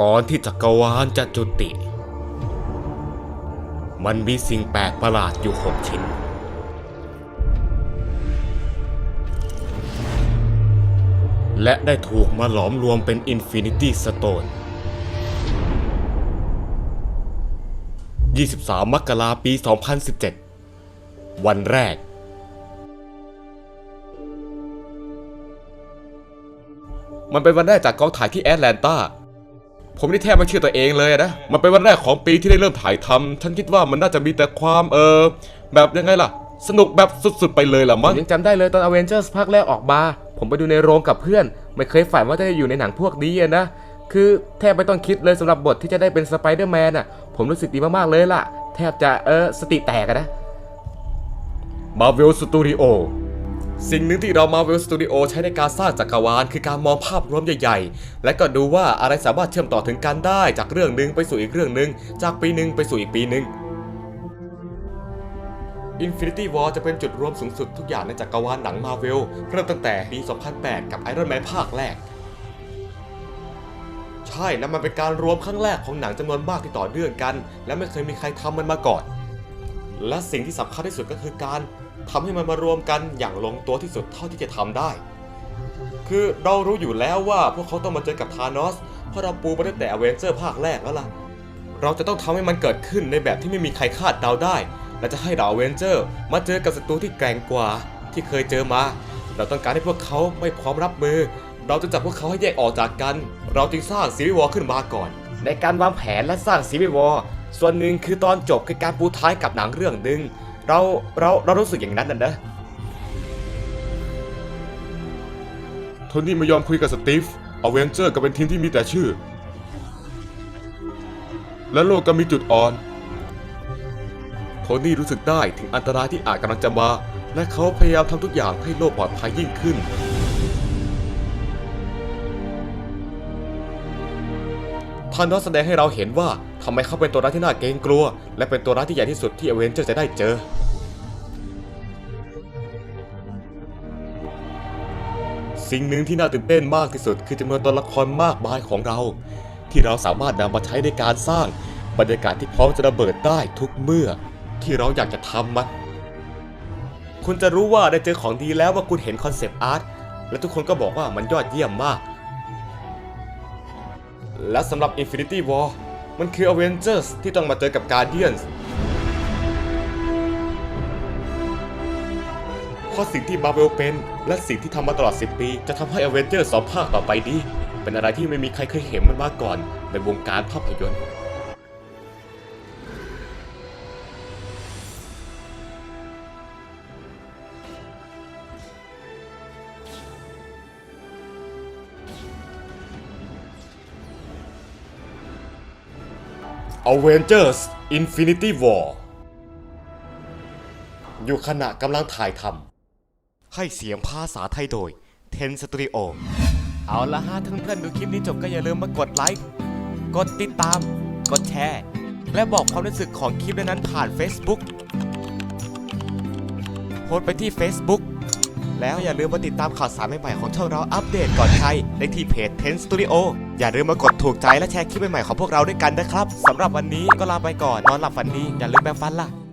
ก่อนที่จักรวาลจะจุติ มันมีสิ่งแปลกประหลาดอยู่หกชิ้น และได้ถูกมาหลอมรวมเป็น Infinity Stone 23 มกราปี 2017 วันแรก มันเป็นวันแรกจากกองถ่ายที่แอตแลนตา ผมนี่แทบไม่เชื่อตัวเองเลยนะ มันเป็นวันแรกของปีที่ได้เริ่มถ่ายทำฉันคิดว่ามันน่าจะมีแต่ความเออแบบยังไงล่ะ สนุกแบบสุดๆไปเลยล่ะผมั้มงยังจำได้เลยตอน Avengers ภาคแรกออกมา ผมไปดูในโรงกับเพื่อน ไม่เคยฝันว่าจะได้อยู่ในหนังพวกนี้อะนะ คือแทบไม่ต้องคิดเลยสำหรับบทที่จะได้เป็นสไปเดอร์แมนอะ ผมรู้สึกดีมากๆเลยล่ะ แทบจะเออสติแตกอะนะ Marvel Studio สิ่งหนึ่งที่เรา Marvel Studio ใช้ในการสร้างจักรวาลคือการมองภาพรวมใหญ่ๆ และก็ดูว่าอะไรสามารถเชื่อมต่อถึงกันได้จากเรื่องหนึ่งไปสู่อีกเรื่องหนึ่งจากปีหนึ่งไปสู่อีกปีหนึ่ง Infinity War จะเป็นจุดรวมสูงสุดทุกอย่างในจักรวาลหนัง Marvel เริ่มตั้งแต่ปี 2008 กับ Iron Man ภาคแรก ใช่และมันเป็นการรวมครั้งแรกของหนังจำนวนมากที่ต่อเนื่องกัน และไม่เคยมีใครทำมันมาก่อน และสิ่งที่สำคัญที่สุดก็คือการ ทำให้มันมารวมกันอย่างลงตัวที่สุดเท่าที่จะทำได้ คือเรารู้อยู่แล้วว่าพวกเขาต้องมาเจอกับธานอส เพราะเราปูมาตั้งแต่อเวนเจอร์ภาคแรกแล้วล่ะ เราจะต้องทำให้มันเกิดขึ้นในแบบที่ไม่มีใครคาดเดาได้ และจะให้เราเวนเจอร์ มาเจอกับศัตรูที่แกร่งกว่าที่เคยเจอมา เราต้องการให้พวกเขาไม่พร้อมรับมือ เราจะจับพวกเขาให้แยกออกจากกัน เราจึงสร้างซีรีส์วอขึ้นมาก่อน ในการวางแผนและสร้างซีรีส์วอส่วนหนึ่งคือตอนจบคือการปูท้ายกับหนังเรื่องหนึ่ง เราเราเรารู้สึกอย่างนั้นนะนะโทนี่ไม่ยอมคุยกับสตีฟอเวนเจอร์ก็เป็นทีมที่มีแต่ชื่อ และโลกก็มีจุดอ่อน โทนี่รู้สึกได้ถึงอันตรายที่อาจกำลังจะมา และเขาพยายามทำทุกอย่างให้โลกปลอดภัยยิ่งขึ้นท่านนอสแสดงให้เราเห็นว่า ทำไมเขาเป็นตัวร้ายที่น่าเกรงกลัว และเป็นตัวร้ายที่ใหญ่ที่สุดที่เอเวนเจอร์จะได้เจอ สิ่งหนึ่งที่น่าตื่นเต้นมากที่สุด คือจำนวนตัวละครมากมายของเรา ที่เราสามารถนำมาใช้ในการสร้าง บรรยากาศที่พร้อมจะระเบิดได้ทุกเมื่อ ที่เราอยากจะทำมันคุณจะรู้ว่าได้เจอของดีแล้วว่าคุณเห็นคอนเซปต์อาร์ตและทุกคนก็บอกว่ามันยอดเยี่ยมมาก และสำหรับ Infinity War มันคือ Avengers ที่ต้องมาเจอกับ Guardians เพราะสิ่งที่ Marvel เป็น และสิ่งที่ทำมาตลอด 10 ปี จะทำให้ Avengers สองภาคต่อไปดีเป็นอะไรที่ไม่มีใครเคยเห็นมันมาก่อนในวงการภาพยนตร์ Avengers Infinity War อยู่ขณะกำลังถ่ายทำให้เสียงภาษาไทยโดย Ten Studio เอาละฮะถ้าเพื่อนๆดูคลิปนี้จบก็อย่าลืมมากดไลค์ กดติดตาม กดแชร์ และบอกความรู้สึกของคลิปนั้นผ่าน Facebook โพสต์ไปที่ Facebook แล้วอย่าลืมมาติดตามข่าวสารใหม่ๆของช่องเราอัปเดตก่อนใครได้ที่เพจ Ten Studio อย่าลืมมากดถูกใจและแชร์คลิปใหม่ๆของพวกเราด้วยกันนะครับสำหรับวันนี้ก็ลาไปก่อนนอนหลับฝันดีอย่าลืมแบ่งฟันล่ะ